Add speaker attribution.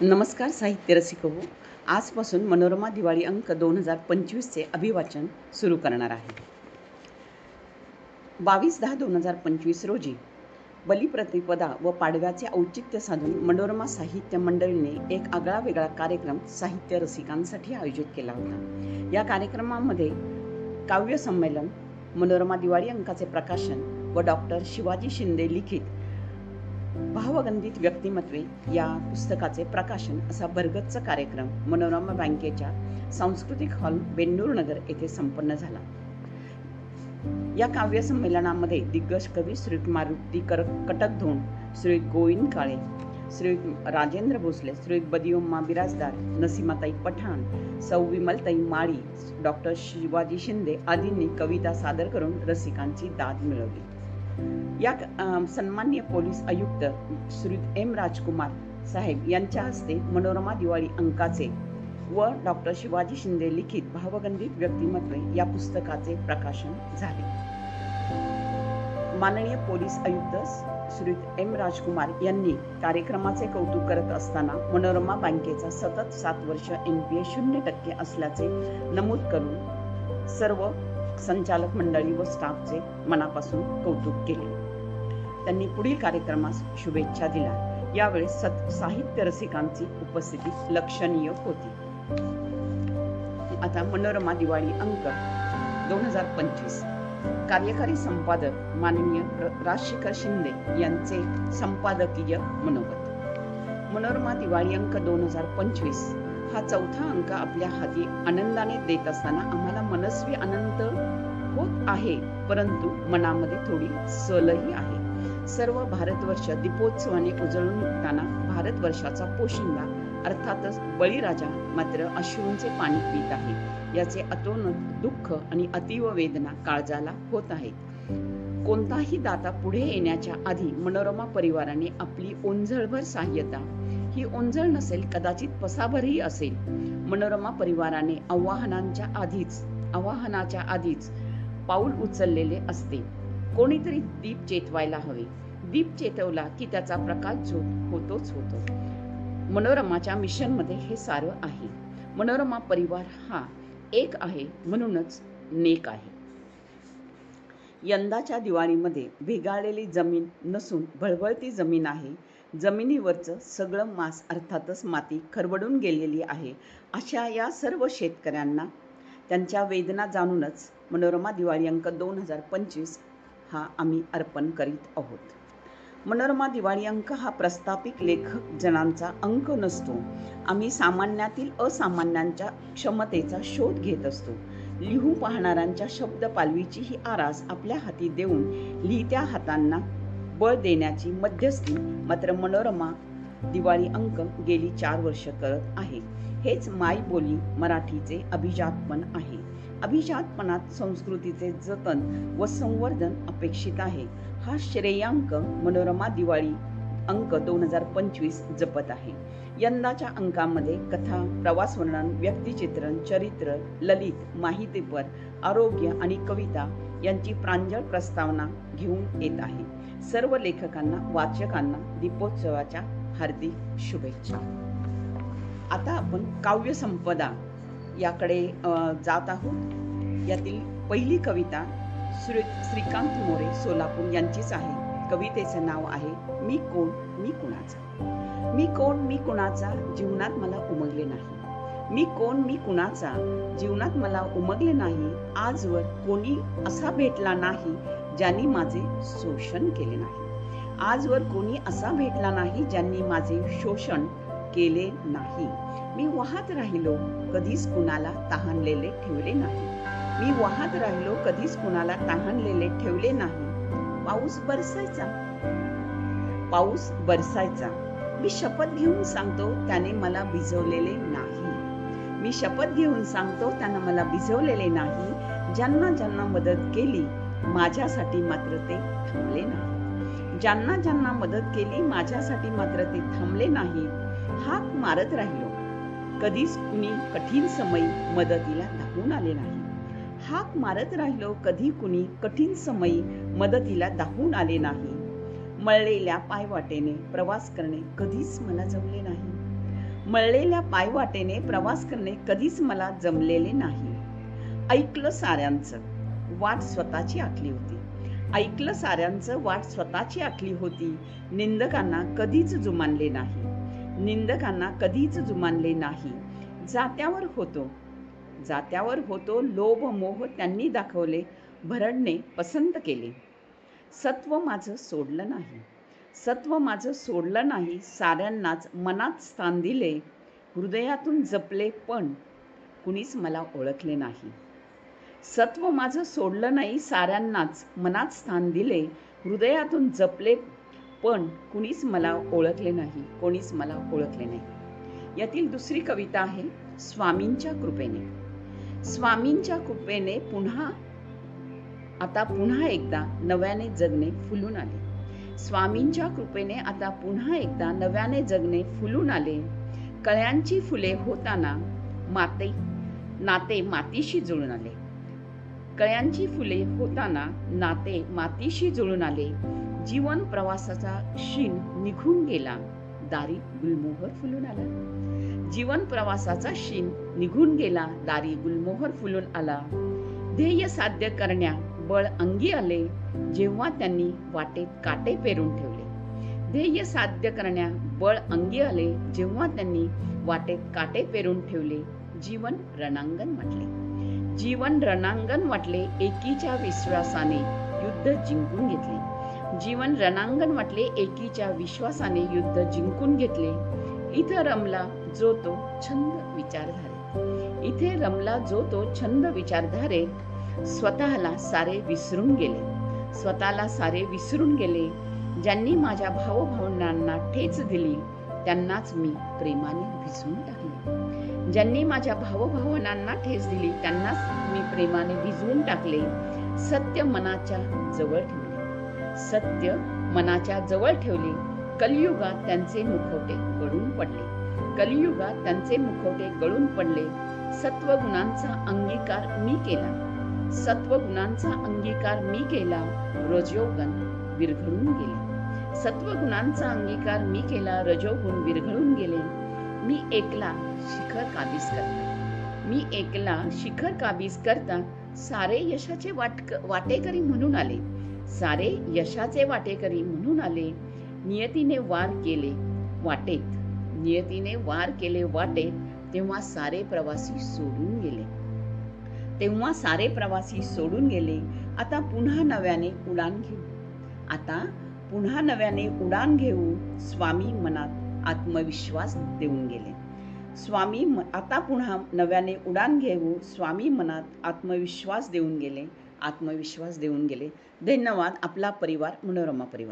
Speaker 1: नमस्कार साहित्य रसिक हो आजपासून मनोरमा दिवाळी अंक दोन हजार पंचवीसचे अभिवाचन सुरू करणार आहे. बावीस दहा दोन हजार पंचवीस रोजी बलिप्रतिपदा व पाडव्याचे औचित्य साधून मनोरमा साहित्य मंडळीने एक आगळा वेगळा कार्यक्रम साहित्य रसिकांसाठी आयोजित केला होता. या कार्यक्रमामध्ये काव्य संमेलन मनोरमा दिवाळी अंकाचे प्रकाशन व डॉक्टर शिवाजी शिंदे लिखित भावगंधित व्यक्तिमत्वे या पुस्तकाचे प्रकाशन असा भरगतचा कार्यक्रम मनोरमा बँकेच्या सांस्कृतिक हॉल बेंडूर नगर येथे संपन्न झाला. या काव्य संमेलनामध्ये दिग्गज कवी श्रीयुत मारुती कर कटकधोंड श्री गोविंद काळे श्री राजेंद्र भोसले श्री बदिओम्मा बिराजदार नसीमाताई पठाण सौ विमलताई माळी डॉक्टर शिवाजी शिंदे आदींनी कविता सादर करून रसिकांची दाद मिळवली. या सन्मान्य पोलीस आयुक्त श्री एम राजकुमार साहेब यांच्या हस्ते मनोरमा दिवाळी अंकाचे व डॉक्टर शिवाजी शिंदे लिखित भावगंधित व्यक्तिमत्वे या पुस्तकाचे प्रकाशन झाले. माननीय पोलीस आयुक्त श्री एम राजकुमार यांनी कार्यक्रमाचे कौतुक करत असताना मनोरमा बँकेचा सतत सात वर्ष एन पी ए शून्य टक्के असल्याचे नमूद करून सर्व संचालक मंडळी व स्टाफचे मनापासून कौतुक केले. त्यांनी पुढील कार्यक्रमास शुभेच्छा दिल्या. यावेळी सत साहित्य रसिकांची उपस्थिती लक्षणीय होती. आता मनोरमा दिवाळी अंक दोन हजार पंचवीस. कार्यकारी संपादक माननीय राजशेखर शिंदे यांचे संपादकीय मनोगत. मनोरमा दिवाळी अंक दोन हजार पंचवीस. हा चौथा अंक आपल्या हाती आनंदाने देत असताना आम्हाला मनस्वी आनंद होत आहे परंतु मनामध्ये थोडी सलही आहे. सर्व भारतवर्ष दीपोत्सवाने उजळून निघताना भारतवर्षाचा पोशिंदा अर्थातच बळीराजा मात्र अश्रूंचे पाणी पित आहे. याचे अतोनत दुःख आणि अतीव वेदना काळजाला होत आहेत. कोणताही दाता पुढे येण्याच्या आधी मनोरमा परिवाराने आपली ओंझळभर सहाय्यता ही ओंजळ नसेल कदाचित पसाभरही असेल. मनोरमा परिवाराने आव्हानांच्या आधीच आव्हानाच्या आधीच पाऊल उचललेले असते. कोणीतरी दीप चेतवायला हवे. दीप चेतवला की त्याचा प्रकाश झोप होतोच होतो. मनोरमाच्या मिशनमध्ये हे सारं आहे. मनोरमा परिवार हा एक आहे म्हणूनच नेक आहे. यंदाच्या दिवाळीमध्ये भेगाळलेली जमीन नसून भळभळती जमीन आहे. जमिनीवरचं सगळं मास अर्थातच माती खरबडून गेलेली आहे. अशा या सर्व शेतकऱ्यांना त्यांच्या वेदना जाणूनच मनोरमा दिवाळी अंक दोन हजार पंचवीस हा आम्ही अर्पण करीत आहोत. मनोरमा दिवाळी अंक हा प्रस्थापित लेखक जणांचा अंक नसतो. आम्ही सामान्यातील असामान्यांच्या क्षमतेचा शोध घेत असतो. लिहू पाहणाऱ्यांच्या शब्द पालवीची ही आरास आपल्या हाती देऊन लिहित्या हातांना बळ देण्याची मध्यस्थी मात्र मनोरमा दिवाळी अंक गेली चार वर्ष करत आहे. हेच मायबोली मराठीचे अभिजातपण आहे. अभिजातपणात संस्कृतीचे जतन व संवर्धन अपेक्षित आहे. हा श्रेयांक मनोरमा दिवाळी अंक दोन हजार पंचवीस जपत आहे. यंदाच्या अंकामध्ये कथा प्रवास वर्णन व्यक्तिचित्रण चरित्र ललित माहितीपर आरोग्य आणि कविता यांची प्रांजळ प्रस्तावना घेऊन येत आहे. सर्व लेखकांना वाचकांना दीपोत्सवाच्या हार्दिक शुभेच्छा. आता आपण काव्य संपदा याकडे जात आहोत. यातील पहिली कविता श्री श्रीकांत मोरे सोलापूर यांचीच आहे. कवितेचं नाव आहे मी कोण मी कुणाचा? मी कोण मी कुणाचा? जीवनात मला उमगले नाही. मी कोण मी कुणाचा? जीवनात मला उमगले नाही. आजवर कोणी असा भेटला नाही ज्यांनी माझे शोषण केले नाही. आजवर कोणी असा भेटला नाही ज्यांनी माझे शोषण केले नाही. मी वाहत राहिलो कधीच कुणाला तहानलेले ठेवले नाही. मी वाहत राहिलो कधीच कुणाला तहानलेले ठेवले नाही. पाऊस बरसायचा. पाऊस बरसायचा. मी शपथ घेऊन सांगतो त्याने मला भिजवलेले नाही. मी शपथ घेऊन सांगतो त्यानं मला भिजवलेले नाही. ज्यांना ज्यांना मदत केली माझ्यासाठी मात्र ते थांबले नाही. ज्यांना ज्यांना मदत केली माझ्यासाठी मात्र ते थांबले नाही. हाक मारत राहिलो. कधीच कुणी कठीण समयी मदतीला धावून आले नाही. हाक मारत राहिलो कधी कुणी कठीण समयी मदतीला धावून आले नाही. मळलेल्या पायवाटेने प्रवास करणे कधीच मला जमले नाही. मळलेल्या पायवाटेने प्रवास करणे कधीच मला जमलेले नाही. ऐकलं साऱ्यांचं. वाट स्वतःची आखली होती. ऐकलं साऱ्यांचं वाट स्वतःची आखली होती. निंदकांना कधीच जुमानले नाही. निंदकांना कधीच जुमानले नाही. जात्यावर होतो. जात्यावर होतो लोभ मोह त्यांनी दाखवले भरडणे पसंत केले. सत्व माझं सोडलं नाही. सत्व माझं सोडलं नाही साऱ्यांनाच मनात स्थान दिले. हृदयातून जपले पण कुणीच मला ओळखले नाही. सत्व माझं सोडलं नाही साऱ्यांनाच मनात स्थान दिले हृदयातून जपले पण कुणीच मला ओळखले नाही कोणीच मला ओळखले नाही. यातील दुसरी कविता आहे स्वामींच्या कृपेने. स्वामींच्या कृपेने पुन्हा आता पुन्हा एकदा नव्याने जगणे फुलून आले. स्वामींच्या कृपेने आता पुन्हा एकदा नव्याने जगणे फुलून आले. कळ्यांची फुले होताना माते नाते मातीशी जुळून आले. कळ्यांची फुले होताना नाते मातीशी जुळून आले. जीवन प्रवासाचा शीण निघून गेला. दारी गुलमोहर फुलून आला. जीवन प्रवासाचा शीण निघून गेला. दारी गुलमोहर फुलून आला. ध्येय साध्य करण्या बळ अंगी आले. जेव्हा त्यांनी वाटेत काटे पेरून ठेवले. ध्येय साध्य करण्या बळ अंगी आले. जेव्हा त्यांनी वाटेत काटे पेरून ठेवले. जीवन रणांगण म्हटले. जीवन रणांगण वाटले एकीच्या विश्वासाने. युद्ध जिंकून घेतले. जीवन रणांगण वाटले एकीच्या विश्वासाने युद्ध जिंकून घेतले. इथं रमला जो तो छंद विचारधारे. इथे रमला जो तो छंद विचारधारे. स्वतःला सारे विसरून गेले. स्वतःला सारे विसरून गेले. ज्यांनी माझ्या भावभावनांना ठेच दिली त्यांनाच मी प्रेमाने भिजून टाकले. ज्यांनी माझ्या भावभावनांना ठेस दिली त्यांनाच मी प्रेमाने भिजवून टाकले. सत्य मनाच्या जवळ ठेवले. सत्य मनाच्या जवळ ठेवले. कलियुगात त्यांचे मुखवटे गळून पडले. कलियुगात त्यांचे मुखवटे गळून पडले. सत्वगुणांचा अंगीकार मी केला. सत्वगुणांचा अंगीकार मी केला. रजोगण विरघळून गेले. सत्वगुणांचा अंगीकार मी केला. रजोगुण विरघळून गेले. मी एकला शिखर काबीज करता. मी एकला शिखर काबीज करता सारे यशाचे वाटक वाटेकरी म्हणून आले. सारे यशाचे वाटेकरी म्हणून आले. नियतीने वार केले वाटेत. नियतीने वार केले वाटेत तेव्हा सारे प्रवासी सोडून गेले. तेव्हा सारे प्रवासी सोडून गेले. आता पुन्हा नव्याने उडान घेऊ. आता पुन्हा नव्याने उडान घेऊ स्वामी मनात आत्मविश्वास देऊन गेले. स्वामी आता पुन्हा नव्याने उडान घेऊ स्वामी मनात आत्मविश्वास देऊन गेले आत्मविश्वास देऊन गेले. धन्यवाद आपला परिवार मनोरमा परिवार.